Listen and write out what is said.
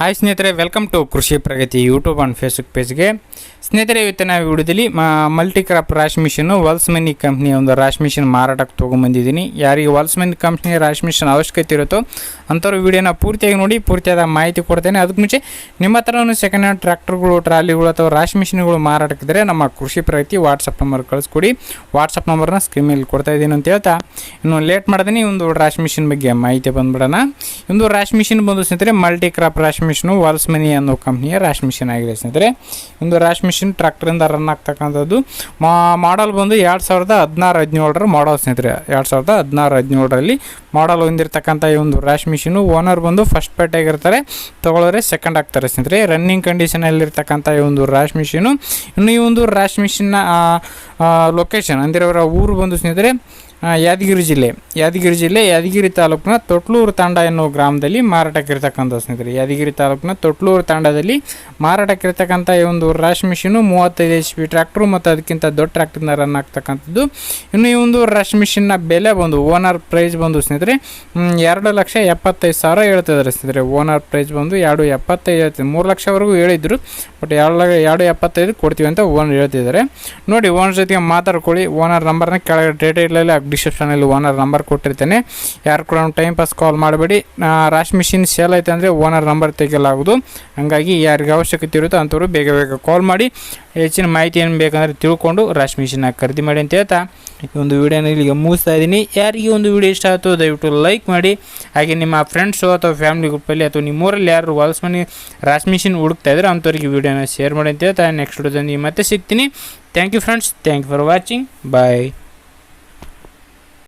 Hi ಸ್ನೇಹಿತರೆ welcome to Krishi Pragati YouTube and Facebook ಪೇಜ್ಗೆ ಸ್ನೇಹಿತರೆ ಇವತ್ತಿನ ವಿಡಿಯೋದಲ್ಲಿ ಮಲ್ಟಿ ಕ್ರಾಪ್ ರಾಶ್ ಮಿಷಿನು ವಾಲ್ಸ್ ಮನಿ ಕಂಪ್ನಿಯ ಒಂದು ರಾಶ್ ಮಿಷನ್ ಮಾರಾಟಕ್ಕೆ ತೊಗೊಂಬಂದಿದ್ದೀನಿ ಯಾರಿಗೆ ವಾಲ್ಸ್ ಮನಿ ಕಂಪ್ನಿಯ ರಾಶ್ ಮಿಷನ್ ಅವಶ್ಯಕತೆ ಇರುತ್ತೋ, ಅಂಥವ್ರು ವಿಡಿಯೋನ ಪೂರ್ತಿಯಾಗಿ ನೋಡಿ, ಪೂರ್ತಿಯಾದ ಮಾಹಿತಿ ಕೊಡ್ತೇನೆ. ಅದಕ್ಕೆ ಮುಂಚೆ, ನಿಮ್ಮ ಹತ್ರನೂ ಸೆಕೆಂಡ್ ಹ್ಯಾಂಡ್ ಟ್ರ್ಯಾಕ್ಟರ್ಗಳು ಟ್ರಾಲಿಗಳು ಅಥವಾ ರಾಶ್ ಮಿಷಿನ್ಗಳು ಮಾರಾಟಕ್ಕಿದ್ರೆ ನಮ್ಮ ಕೃಷಿ ಪ್ರಗತಿ ವಾಟ್ಸಪ್ ನಂಬರ್ ಕಳಿಸ್ಕೊಡಿ. ವಾಟ್ಸಪ್ ನಂಬರ್ನ ಸ್ಕ್ರೀನ್ ಮೇಲೆ ಕೊಡ್ತಾ ಇದ್ದೀನಿ ಅಂತ ಹೇಳ್ತಾ, ಇನ್ನು ಲೇಟ್ ಮಾಡ್ತೀನಿ ಒಂದು ರಾಶ್ ಮಿಷಿನ್ ಬಗ್ಗೆ ಮಾಹಿತಿ ಬಂದ್ಬಿಡೋಣ. ಒಂದು ರಾಶ್ ಮಿಷಿನ್ ಬಂದು ಸ್ನೇಹಿತರೆ ಮಲ್ಟಿ ಕ್ರಾಪ್ ರಾಶ್ ಮಿಷಿನು ವಾಲ್ಸ್ ಮನಿ ಅನ್ನೋ ಕಂಪ್ನಿಯ ರ್ಯಾಶ್ ಮಿಷಿನ್ ಆಗಿದೆ ಸ್ನೇಹಿತರೆ. ಒಂದು ರಾಶ್ ಮಿಷಿನ್ ಟ್ರ್ಯಾಕ್ಟರಿಂದ ರನ್ ಆಗ್ತಕ್ಕಂಥದ್ದು. ಮಾಡಲ್ ಬಂದು ಎರಡು ಸಾವಿರದ ಹದಿನಾರು, ಹದಿನೇಳರ ಮಾಡಲ್ ಸ್ನೇಹಿತರೆ. ಎರಡು ಸಾವಿರದ ಹದಿನಾರು, ಹದಿನೇಳರಲ್ಲಿ ಮಾಡಲ್ ಹೊಂದಿರತಕ್ಕಂಥ ಈ ಒಂದು ರಾಶ್ ಮಿಷಿನು ಓನರ್ ಬಂದು ಫಸ್ಟ್ ಪೇಟೆಗಿರ್ತಾರೆ. ತೊಗೊಳೋರೆ ಸೆಕೆಂಡ್ ಆಗ್ತಾರೆ ಸ್ನೇಹಿತರೆ. ರನ್ನಿಂಗ್ ಕಂಡೀಷನಲ್ಲಿರ್ತಕ್ಕಂಥ ಈ ಒಂದು ರಾಶ್ ಮಿಷಿನು. ಇನ್ನು ಈ ಒಂದು ರಾಶ್ ಮಿಷಿನ್ನ ಲೊಕೇಶನ್ ಅವರ ಊರು ಬಂದು ಸ್ನೇಹಿತರೆ ಯಾದಗಿರಿ ಜಿಲ್ಲೆ. ಯಾದಗಿರಿ ಜಿಲ್ಲೆ, ಯಾದಗಿರಿ ತಾಲೂಕಿನ ತೊಟ್ಲೂರು ತಾಂಡ ಎನ್ನುವ ಗ್ರಾಮದಲ್ಲಿ ಮಾರಾಟಕ್ಕಿರ್ತಕ್ಕಂಥ ಸ್ನೇಹಿತರೆ. ಯಾದಗಿರಿ ತಾಲೂಕಿನ ತೊಟ್ಲೂರು ತಾಂಡದಲ್ಲಿ ಮಾರಾಟಕ್ಕಿರ್ತಕ್ಕಂಥ ಈ ಒಂದು ರಾಶ್ ಮಿಷಿನು ಮೂವತ್ತೈದು ಎಚ್ ಪಿ ಟ್ರ್ಯಾಕ್ಟ್ರು ಮತ್ತು ಅದಕ್ಕಿಂತ ದೊಡ್ಡ ಟ್ರ್ಯಾಕ್ಟರ್ನ ರನ್ ಆಗ್ತಕ್ಕಂಥದ್ದು. ಇನ್ನು ಈ ಒಂದು ರಾಶ್ ಮಿಷಿನ್ನ ಬೆಲೆ ಬಂದು ಓನರ್ ಪ್ರೈಸ್ ಬಂದು ಸ್ನೇಹಿತರೆ ಎರಡು ಲಕ್ಷ ಎಪ್ಪತ್ತೈದು ಸಾವಿರ ಹೇಳ್ತಿದ್ದಾರೆ ಸ್ನೇಹಿತರೆ. ಓನರ್ ಪ್ರೈಸ್ ಬಂದು ಎರಡು ಎಪ್ಪತ್ತೈದು ಮೂರು ಲಕ್ಷವರೆಗೂ ಹೇಳಿದ್ರು. ಬಟ್ ಎರಡು ಎರಡು ಎಪ್ಪತ್ತೈದು ಕೊಡ್ತೀವಿ ಅಂತ ಓನರ್ ಹೇಳ್ತಿದ್ದಾರೆ. ನೋಡಿ, ಓನರ್ ಜೊತೆಗೆ ಮಾತಾಡ್ಕೊಳ್ಳಿ. ಓನರ್ ನಂಬರ್ನ ಕೆಳಗೆ ಡೇಟೈಲಲ್ಲಿ ಡಿಸ್ಕ್ರಿಪ್ಷನಲ್ಲಿ ಓನರ್ ನಂಬರ್ ಕೊಟ್ಟಿರ್ತೇನೆ. ಯಾರು ಕೂಡ ಟೈಮ್ ಪಾಸ್ ಕಾಲ್ ಮಾಡಬೇಡಿ. ರಾಶ್ ಮಿಷಿನ್ ಸೇಲ್ ಐತೆ ಅಂದರೆ ಓನರ್ ನಂಬರ್ ತೆಗೆಯಲಾಗುವುದು. ಹಾಗಾಗಿ ಯಾರಿಗೆ ಅವಶ್ಯಕತೆ ಇರುತ್ತೋ ಅಂಥವ್ರು ಬೇಗ ಬೇಗ ಕಾಲ್ ಮಾಡಿ. ಹೆಚ್ಚಿನ ಮಾಹಿತಿ ಏನು ಬೇಕಂದರೆ ತಿಳ್ಕೊಂಡು ರಾಶ್ ಮಿಷಿನ ಖರೀದಿ ಮಾಡಿ ಅಂತ ಹೇಳ್ತಾ. ಈ ಒಂದು ವಿಡಿಯೋನ ಇಲ್ಲಿಗೆ ಮುಗಿಸ್ತಾ ಇದ್ದೀನಿ. ಯಾರಿಗೆ ಒಂದು ವಿಡಿಯೋ ಇಷ್ಟ ಆಯಿತು ದಯವಿಟ್ಟು ಲೈಕ್ ಮಾಡಿ. ಹಾಗೆ ನಿಮ್ಮ ಫ್ರೆಂಡ್ಸು ಅಥವಾ ಫ್ಯಾಮಿಲಿ ಗ್ರೂಪಲ್ಲಿ ಅಥವಾ ನಿಮ್ಮೂರಲ್ಲಿ ಯಾರು ವಾಲ್ಸ್ ಮನೆ ರಾಶ್ ಮಿಷಿನ್ ಹುಡುಕ್ತಾ ಇದ್ರೆ ಅಂಥವ್ರಿಗೆ ವಿಡಿಯೋನ ಶೇರ್ ಮಾಡಿ ಅಂತ ಹೇಳ್ತಾ ನೆಕ್ಸ್ಟ್ ವಿಡಿಯೋದಲ್ಲಿ ಮತ್ತೆ ಸಿಗ್ತೀನಿ. Thank you friends thank you for watching bye